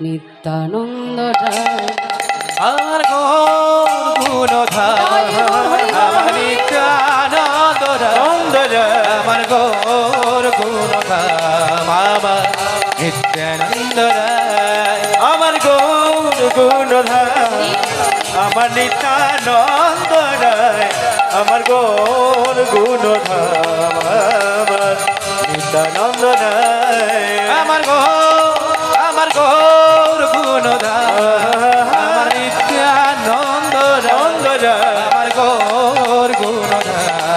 নিত্যানন্দ আমার গুণ আমার নিত্যানন্দ আমার গৌর গুণ আমার নিত্যানন্দ আমার গৌর গুণধার আমার নিত্যানন্দ আমার গৌর গুণধাম আমার নিত্যানন্দ আমার গৌর আমার গৌর গুণ আমার নিত্যানন্দ নন্দ আমার গৌর গুণ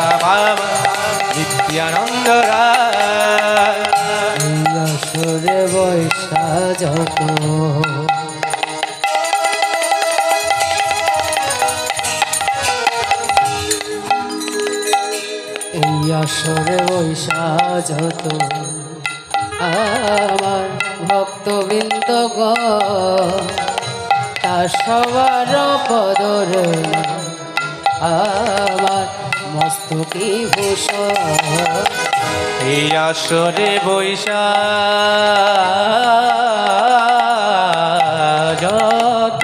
আমার নিত্যানন্দ রায় সুরে বৈশা আসরে বৈশা যত আমার ভক্তবৃন্দ গ, তার সবার পদর আমার মস্তকি ভূষণ। এই আসরে বৈশা যত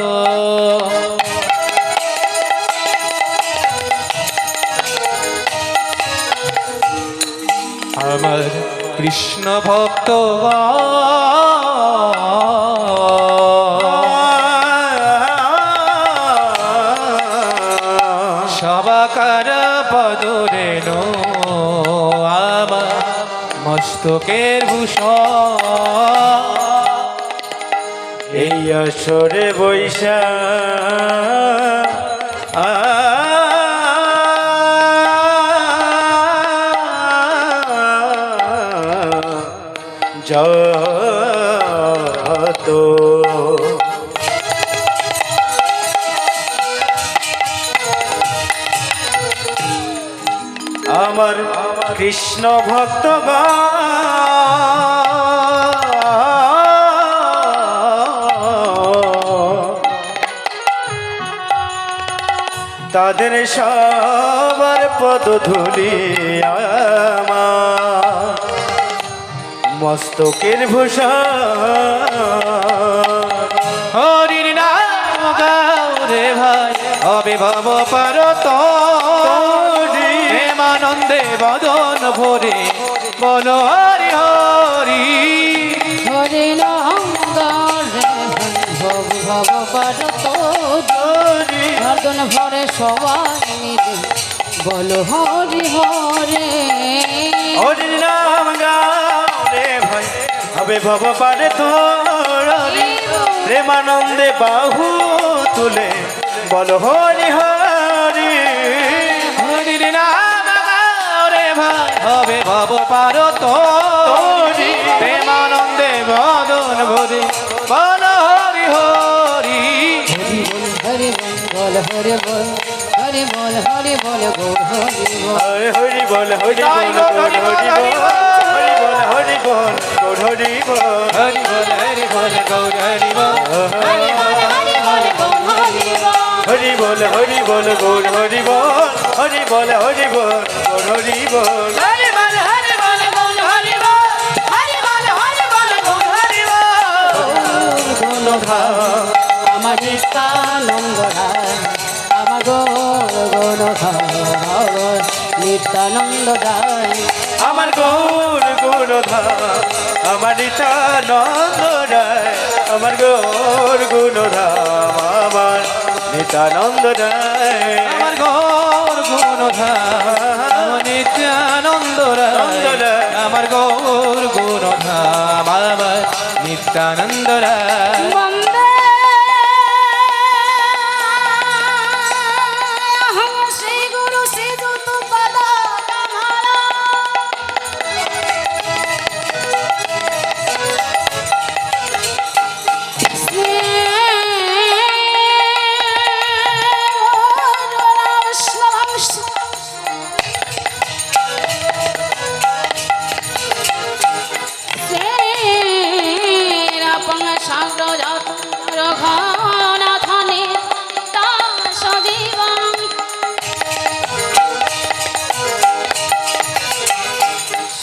আমার কৃষ্ণ ভক্ত সবাকার পদরে আমার মস্তকের ভূষণ এই আসরে বৈশা। যত আমার কৃষ্ণ ভক্ত তাদের সবার পদধূলি আমার। মস্তকের ভূষণ হরির নাম গাওরে ভাই হবে ভব পারত প্রেমানন্দে বদন ভরে বল হরি হরি। হরে নাম পারত। ভাদন ভরে সবাই মিলে বল হরি হরে। হরির নাম গাওরে ভাই হবে ভব পারে তোর প্রেমানন্দে বাহু তুলে। বল হরি হরি। হরির নাম গাওরে ভাই। হবে ভব পারত প্রেমানন্দে বদন ভরে। বল হরি হরি। হরি বল হরি বল হরি বল। হরি বল হরি বল হরি বল। হরি হরি বল হরি বল হরি বল। বল হরি বল হরি বল হরি বল হরি বল গৌর হরি বল হরি বল হরি বল গৌর হরি বল হরি বল হরি বল গৌর হরি বল হরি বল হরি বল গৌর হরি বল হরি বল হরি বল গৌর হরি বল আমার নিত্যানন্দ রায় আমার গৌর গৌর নিত্যানন্দ রায় গৌর গুণধা আমার নিতানন্দ রায় আমার গৌর গুণধা আমার নিতানন্দ রায় আমার গৌর গুণধাম। নিত্যানন্দ রায়। আমার গৌর গুণধাম। আমার নিত্যানন্দ রায়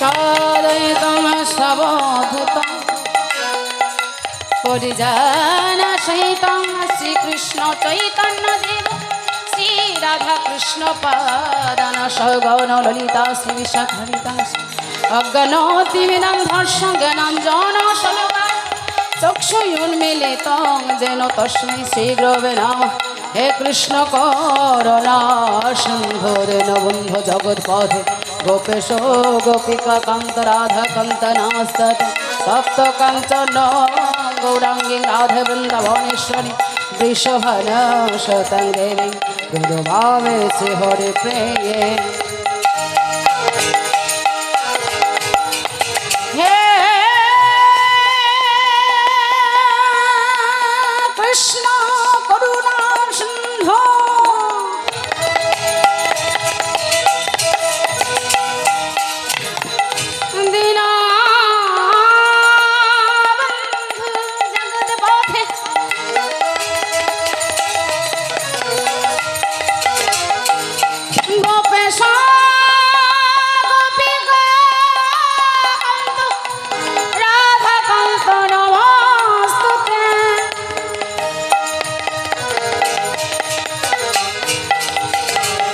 সরৈতম সবধুতম পরিজন সহিতম শ্রীকৃষ্ণ চৈতন্য দেব। শ্রী কৃষ্ণ পাদান সগৌন ললিতা শ্রী বিশাখিতা অজ্ঞানতিবিদান ধর্ষণ জ্ঞানাঞ্জন সলকা চক্ষুন্মিলিত যেন তস্মৈ হে কৃষ্ণ নবন্ধ জগৎপথে গোপেশ গোপিকা কান্ত রাধা কান্ত নাস্তত তপ্ত কাঞ্চন গৌরাঙ্গী রাধে বৃন্দাবনেশ্বরী বৃষভন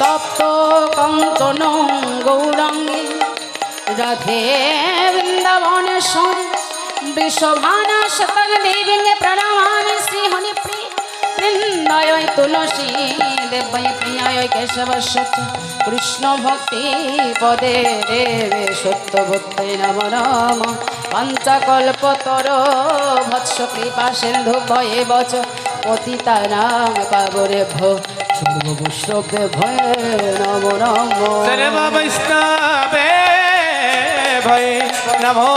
তপ্ত কঞ্চন গৌরাঙ্গী। রাধে বৃন্দাবনেশ্বর বৃষভানা শতং দেবী প্রণমামি শ্রী হরিপ্রিয় বৃন্দায় তুলসী দেবৈ প্রিয়ায় কেশবস্য চ কৃষ্ণ ভক্তি পদে দেবে সত্য ভক্তি নম নম। পঞ্চকল্পতর ভৎস কৃপা সিন্ধু ভয়ে বচ পতিতানাং পাবরে ভো। শুনব বৈষ্ণবে ভয়ে নম নম। সর্ব বৈষ্ণবে ভয়ে নমো।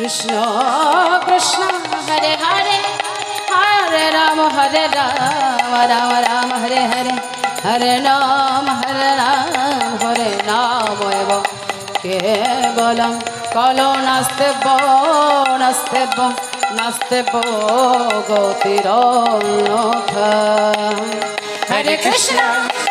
কৃষ্ণ কৃষ্ণ, হরে হরে হরে রাম হরে রাম রাম রাম, হরে হরে হরে নাম হরে নাম হরে নাম এব কেবলম কলো নাস্তেব নাস্তেব নাস্তেব গতিরন্যথ হরে কৃষ্ণ।